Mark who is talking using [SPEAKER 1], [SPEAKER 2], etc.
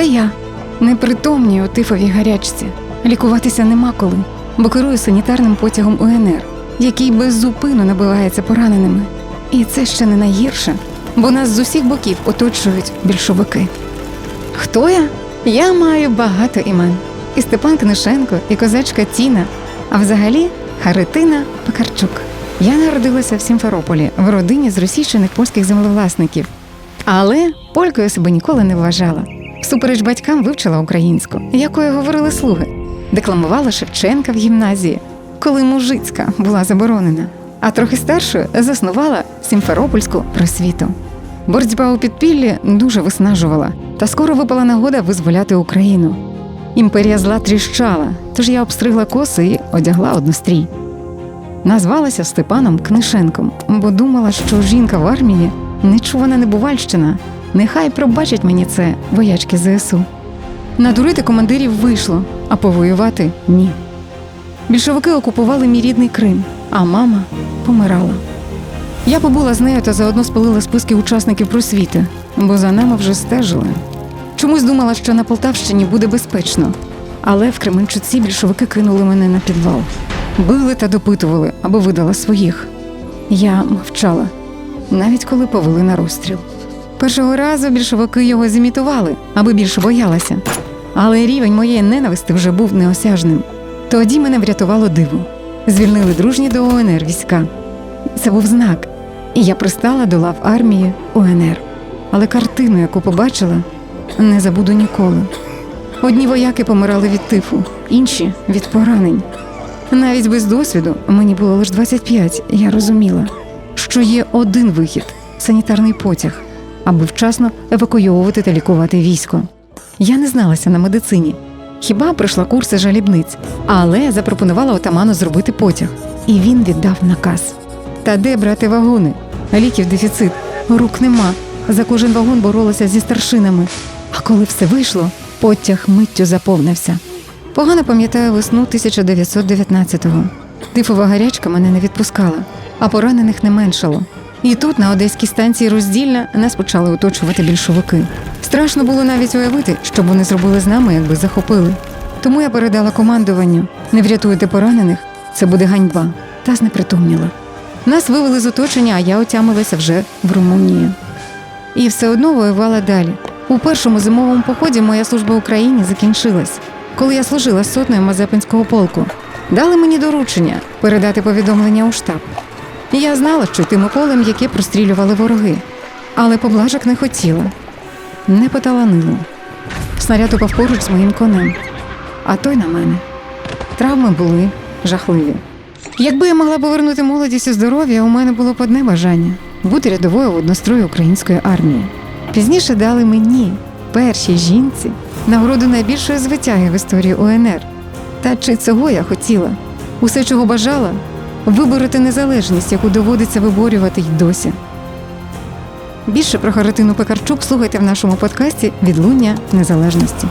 [SPEAKER 1] Це я. Непритомній у тифовій гарячці. Лікуватися нема коли, бо керую санітарним потягом УНР, який беззупинно набивається пораненими. І це ще не найгірше, бо нас з усіх боків оточують більшовики. Хто я? Я маю багато імен. І Степан Книшенко, і козачка Тіна, а взагалі Харитина Пекарчук. Я народилася в Сімферополі в родині з російщених польських землевласників. Але полькою себе ніколи не вважала. Всупереч батькам вивчила українську, якою говорили слуги, декламувала Шевченка в гімназії, коли мужицька була заборонена. А трохи старшою заснувала Сімферопольську просвіту. Боротьба у підпіллі дуже виснажувала, та скоро випала нагода визволяти Україну. Імперія зла тріщала, тож я обстригла коси і одягла однострій. Назвалася Степаном Книшенком, бо думала, що жінка в армії нечувана небувальщина. Нехай пробачать мені це воячки ЗСУ. Надурити командирів вийшло, а повоювати ні. Більшовики окупували мій рідний Крим, а мама помирала. Я побула з нею та заодно спалила списки учасників просвіти, бо за нами вже стежили. Чомусь думала, що на Полтавщині буде безпечно, але в Кременчуці більшовики кинули мене на підвал. Били та допитували, аби видала своїх. Я мовчала, навіть коли повели на розстріл. Першого разу більшовики його зімітували, аби більше боялася. Але рівень моєї ненависти вже був неосяжним. Тоді мене врятувало диво. Звільнили дружні до УНР війська. Це був знак, і я пристала до лав армії УНР. Але картину, яку побачила, не забуду ніколи. Одні вояки помирали від тифу, інші від поранень. Навіть без досвіду мені було лише 25, я розуміла, що є один вихід санітарний потяг, аби вчасно евакуйовувати та лікувати військо. Я не зналася на медицині. Хіба пройшла курси жалібниць, але запропонувала отаману зробити потяг, і він віддав наказ. Та де брати вагони? Ліків дефіцит, рук нема. За кожен вагон боролася зі старшинами. А коли все вийшло, потяг миттю заповнився. Погано пам'ятаю весну 1919-го. Тифова гарячка мене не відпускала, а поранених не меншало. І тут, на одеській станції роздільна, нас почали оточувати більшовики. Страшно було навіть уявити, що б вони зробили з нами, якби захопили. Тому я передала командуванню: не врятуєте поранених, це буде ганьба, та знепритомніла. Нас вивели з оточення, а я отямилася вже в Румунії. І все одно воювала далі. У першому зимовому поході моя служба Україні закінчилась, коли я служила сотнею Мазепинського полку. Дали мені доручення передати повідомлення у штаб. Я знала, що йтиму полем, яке прострілювали вороги, але поблажок не хотіла, не поталанило. Снаряд упав поруч з моїм конем, а той на мене. Травми були жахливі. Якби я могла повернути молодість і здоров'я, у мене було б одне бажання бути рядовою в однострої української армії. Пізніше дали мені, першій жінці, нагороду найбільшої звитяги в історії УНР. Та чи цього я хотіла? Усе, чого бажала, вибороти незалежність, яку доводиться виборювати й досі. Більше про Харитину Пекарчук слухайте в нашому подкасті Відлуння незалежності.